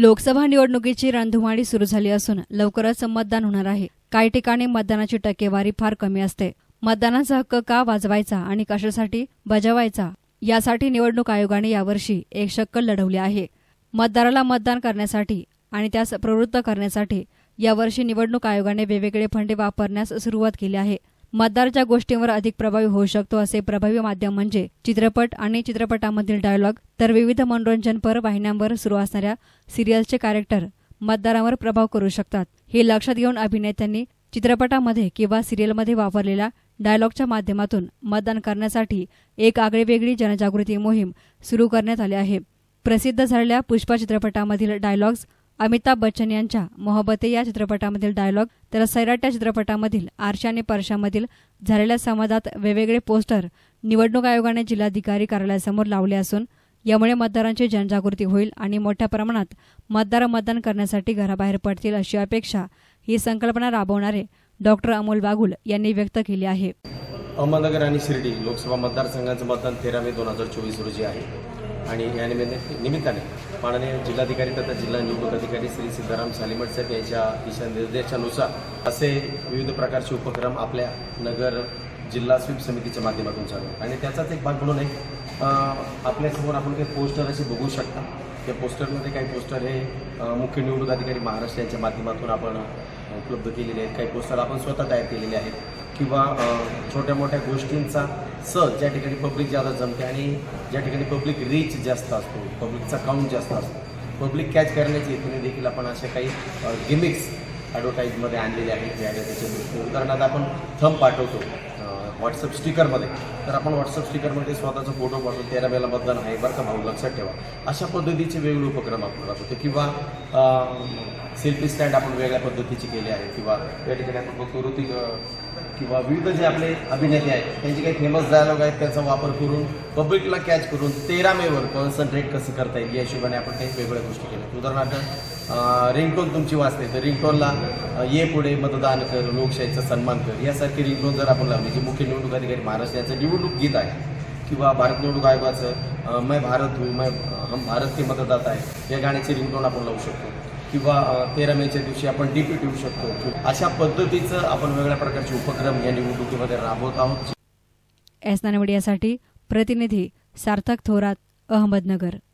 लोकसभा निवडणुकीची रणधुमाळी सुरू झाली असून लवकरच मतदान होणार आहे. काही ठिकाणी मतदानाची टक्केवारी फार कमी असते. मतदानाचा हक्क का वाजवायचा आणि कशासाठी बजावायचा? यासाठी निवडणूक आयोगाने यावर्षी एक शक्कल लढवली आहे. मतदाराला मतदान करण्यासाठी आणि त्यास प्रवृत्त करण्यासाठी यावर्षी निवडणूक आयोगाने वेगवेगळे फंडे वापरण्यास सुरुवात केली आहे. मतदारच्या गोष्टींवर अधिक प्रभावी होऊ शकतो असे प्रभावी माध्यम म्हणजे चित्रपट आणि चित्रपटामधील डायलॉग तर विविध मनोरंजनपर वाहिन्यांवर सुरू असणाऱ्या सिरियल्सचे कॅरेक्टर मतदारांवर प्रभाव करू शकतात. हे लक्षात घेऊन अभिनेत्यांनी चित्रपटामध्ये किंवा सिरियलमध्ये वापरलेल्या डायलॉगच्या माध्यमातून मतदान करण्यासाठी एक आगळीवेगळी जनजागृती मोहीम सुरू करण्यात आली आहे. प्रसिद्ध झालेल्या पुष्पा चित्रपटामधील डायलॉग्स अमिताभ बच्चन यांच्या मोहब्बते या चित्रपटामधील डायलॉग तर सैराट या चित्रपटामधील आरशा आणि परशामधील झालेल्या संवादात वेगवेगळे पोस्टर निवडणूक आयोगाने जिल्हाधिकारी कार्यालयासमोर लावले असून यामुळे मतदारांची जनजागृती होईल आणि मोठ्या प्रमाणात मतदार मतदान करण्यासाठी घराबाहेर पडतील अशी अपेक्षा ही संकल्पना राबवणारे डॉक्टर अमोल बागुल यांनी व्यक्त केली आहे. अहमदनगर आणि शिर्डी लोकसभा मतदारसंघाचं मतदान तेरा मे दोन हजार चोवीस रोजी आहे. आणि या निमित्त निमित्ताने माननीय जिल्हाधिकारी तथा जिल्हा निवडणूक अधिकारी श्री सिद्धाराम सालिमट साहेब यांच्या दिशानिर्देशानुसार असे विविध प्रकारचे उपक्रम आपल्या नगर जिल्हा स्वीप समितीच्या माध्यमातून चालू आणि त्याचाच एक भाग म्हणून एक आपल्यासमोर आपण काही पोस्टर असे बघू शकता. त्या पोस्टरमध्ये काही पोस्टर हे मुख्य निवडणूक अधिकारी महाराष्ट्र यांच्या माध्यमातून आपण उपलब्ध केलेले आहेत. काही पोस्टर आपण स्वतः तयार केलेले आहेत. किंवा छोट्या मोठ्या गोष्टींचा सर ज्या ठिकाणी पब्लिक जादा जमते आणि ज्या ठिकाणी पब्लिक रीच जास्त असतो पब्लिकचा काउंट जास्त असतो पब्लिक कॅच करण्याच्या हेतूने देखील आपण अशा काही गिमिक्स ॲडव्हर्टाईजमध्ये आणलेले आहेत जे आहे त्याच्या उदाहरणार्थ आपण थंब पाठवतो. व्हॉट्सअप स्टिकरमध्ये तर आपण व्हॉट्सअप स्टिकरमध्ये स्वतःचा फोटो पाठवतो तेरा मेला मतदान आहे बरं का भाऊ? लक्षात ठेवा. अशा पद्धतीचे वेगळे उपक्रम आपण राबवतो किंवा सेल्फी स्टँड आपण वेगळ्या पद्धतीचे केले आहे किंवा या ठिकाणी आपण बघतो ऋतिक किंवा विविध जे आपले अभिनेते आहेत त्यांचे काही फेमस डायलॉग आहेत त्याचा वापर करून पब्लिकला कॅच करून तेरा मेवर कॉन्सन्ट्रेट कसं करता येईल या हिशोबाने आपण काही वेगळ्या गोष्टी केल्या. उदाहरणार्थ रिंगटोन तुमची वाचते तर रिंगटोनला ये पुढे मतदान कर लोकशाहीचा सन्मान कर यासारखी रिंगटोन जर आपण लावली जे मुख्य निवडणूक अधिकारी महाराष्ट्र यांचं निवडणूक गीत आहे किंवा भारत निवडणूक आयोगाचं मै मैं भारत हूँ मैं हम भारत के मतदाता आहे या गाण्याची रिंगटोन आपण लावू शकतो. किंवा तेरा मेच्या दिवशी आपण डीपी ठेवू शकतो. अशा पद्धतीचं आपण वेगळ्या प्रकारचे उपक्रम या निवडणुकीमध्ये राबवत आहोत. एस नानवडियासाठी प्रतिनिधी सार्थक थोरात अहमदनगर.